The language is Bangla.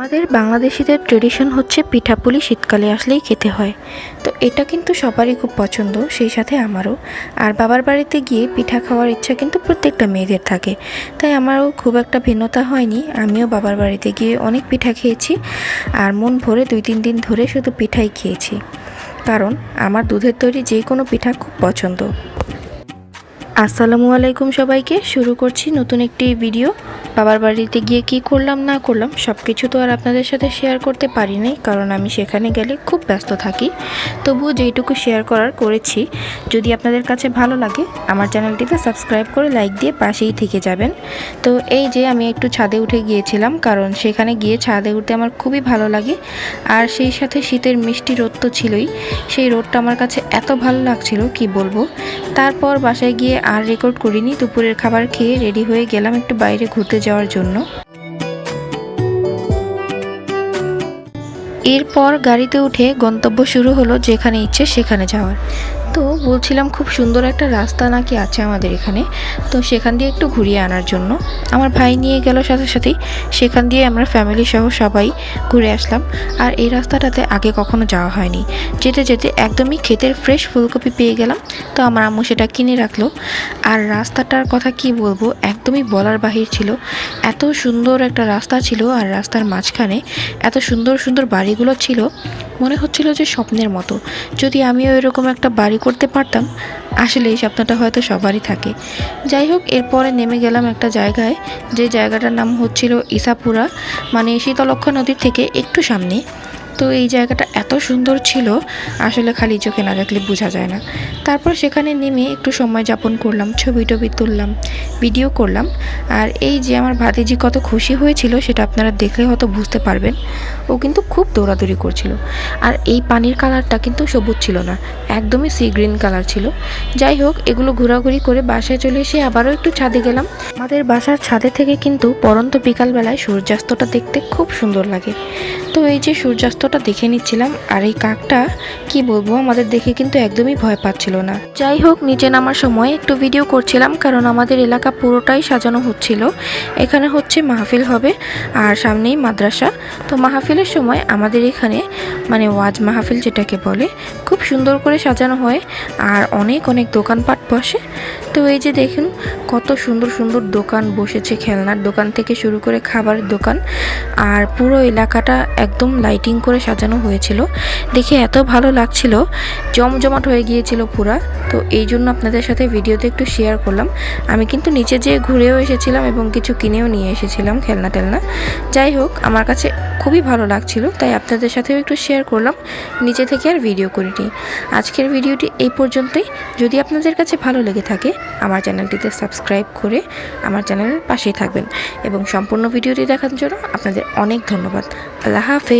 আমাদের বাংলাদেশিদের ট্রেডিশন হচ্ছে পিঠাপুলি শীতকালে আসলেই খেতে হয়। তো এটা কিন্তু সবারই খুব পছন্দ, সেই সাথে আমারও। আর বাবার বাড়িতে গিয়ে পিঠা খাওয়ার ইচ্ছা কিন্তু প্রত্যেকটা মেয়েদের থাকে। তাই আমারও খুব একটা ভিন্নতা হয়নি। আমিও বাবার বাড়িতে গিয়ে অনেক পিঠা খেয়েছি আর মন ভরে দুই তিন দিন ধরে শুধু পিঠাই খেয়েছি। কারণ আমার দুধের তৈরি যে কোনো পিঠা খুব পছন্দ। আসসালামু আলাইকুম সবাইকে। শুরু করছি নতুন একটি ভিডিও। বাবার বাড়িতে গিয়ে কি করলাম, না করলাম সব কিছু তো আর আপনাদের সাথে শেয়ার করতে পারি নাই, কারণ আমি সেখানে গেলে খুব ব্যস্ত থাকি। তবুও যেইটুকু শেয়ার করার করেছি, যদি আপনাদের কাছে ভালো লাগে, আমার চ্যানেলটিতে সাবস্ক্রাইব করে লাইক দিয়ে পাশেই থেকে যাবেন। তো এই যে আমি একটু ছাদে উঠে গিয়েছিলাম, কারণ সেখানে গিয়ে ছাদে উঠতে আমার খুবই ভালো লাগে। আর সেই সাথে শীতের মিষ্টি রোদ তো ছিলই, সেই রোদটা আমার কাছে এত ভালো লাগছিল, কি বলব? তারপর বাসায় গিয়ে আর রেকর্ড করিনি, দুপুরের খাবার খেয়ে রেডি হয়ে গেলাম একটু বাইরে ঘুরতে যাওয়ার জন্য। এরপর গাড়িতে উঠে গন্তব্য শুরু হলো যেখানে ইচ্ছে সেখানে যাওয়ার। তো বলছিলাম খুব সুন্দর একটা রাস্তা নাকি আছে আমাদের এখানে। তো সেখান দিয়ে একটু ঘুরিয়ে আনার জন্য। আমার ভাই নিয়ে গেল সাথে সাথেই। সেখান দিয়ে আমরা ফ্যামিলি সহ সবাই ঘুরে আসলাম। আর এই রাস্তাটাতে আগে কখনো যাওয়া হয়নি। যেতে যেতে একদমই ক্ষেতের ফ্রেশ ফুলকপি পেয়ে গেলাম। তো আমার আম্মু সেটা কিনে রাখল। আর রাস্তাটার কথা কি বলব, একদমই বলার বাহির ছিল। এত সুন্দর একটা রাস্তা ছিল আর রাস্তার মাঝখানে এত সুন্দর সুন্দর বাড়িগুলো ছিল। মনে হচ্ছিল যে স্বপ্নের মতো। যদি আমিও এরকম একটা বাড়ি করতে পারতাম, আসলে এই স্বপ্নটা হয়তো সবারই থাকে। যাই হোক, এরপরে নেমে গেলাম একটা জায়গায়, যে জায়গাটার নাম হচ্ছিল ইসাপুরা মানে শীতলক্ষ্যা নদীর থেকে একটু সামনে। তো এই জায়গাটা এত সুন্দর ছিল, আসলে খালি চোখে না দেখলে বোঝা যায় না। তারপর সেখানে নেমে একটু সময় যাপন করলাম, ছবি টবি তুললাম ভিডিও করলাম। আর এই যে আমার ভাতিজি কত খুশি হয়েছিল, সেটা আপনারা দেখলে হয়তো বুঝতে পারবেন। ও কিন্তু খুব দৌড়াদৌড়ি করছিল। আর এই পানির কালারটা কিন্তু সবুজ ছিল না, একদমই সি গ্রিন কালার ছিল। যাই হোক, এগুলো ঘোরাঘুরি করে বাসায় চলে এসে আবারও একটু ছাদে গেলাম। আমাদের বাসার ছাদে থেকে কিন্তু পরন্ত বিকালবেলায় সূর্যাস্তটা দেখতে খুব সুন্দর লাগে। তো এই যে সূর্যাস্তটা দেখে নিচ্ছিলাম, আর এই কাকটা, কি বলব, আমাদের দেখে কিন্তু একদমই ভয় পাচ্ছিল না। যাই হোক, নিচে নামার সময় একটু ভিডিও করছিলাম, কারণ আমাদের এলাকা পুরোটাই সাজানো হচ্ছিল। এখানে হচ্ছে মাহফিল হবে, আর সামনেই মাদ্রাসা। তো মাহফিলের সময় আমাদের এখানে মানে ওয়াজ মাহফিল যেটাকে বলে, খুব সুন্দর করে সাজানো হয়, আর অনেক অনেক দোকানপাট বসে। তো এই যে দেখুন, কত সুন্দর সুন্দর দোকান বসেছে, খেলনার দোকান থেকে শুরু করে খাবারের দোকান, আর পুরো এলাকাটা একদম লাইটিং করে সাজানো হয়েছিল। দেখে এত ভালো লাগছিল। জমজমাট হয়ে গিয়েছিল পুরা। তো এই জন্য আপনাদের সাথে ভিডিওতে একটু শেয়ার করলাম। আমি কিন্তু নিচে যেয়ে ঘুরেও এসেছিলাম এবং কিছু কিনেও নিয়ে এসেছিলাম খেলনা টেলনা যাই হোক, আমার কাছে খুবই ভালো লাগছিল, তাই আপনাদের সাথেও একটু শেয়ার করলাম। নিচে থেকে আর ভিডিও করিনি। আজকের ভিডিওটি এই পর্যন্তই। যদি আপনাদের কাছে ভালো লেগে থাকে, আমার চ্যানেলটিতে সাবস্ক্রাইব করে আমার চ্যানেলের পাশেই থাকবেন। এবং সম্পূর্ণ ভিডিওটি দেখার জন্য আপনাদের অনেক ধন্যবাদ। আল্লাহ হাফেজ।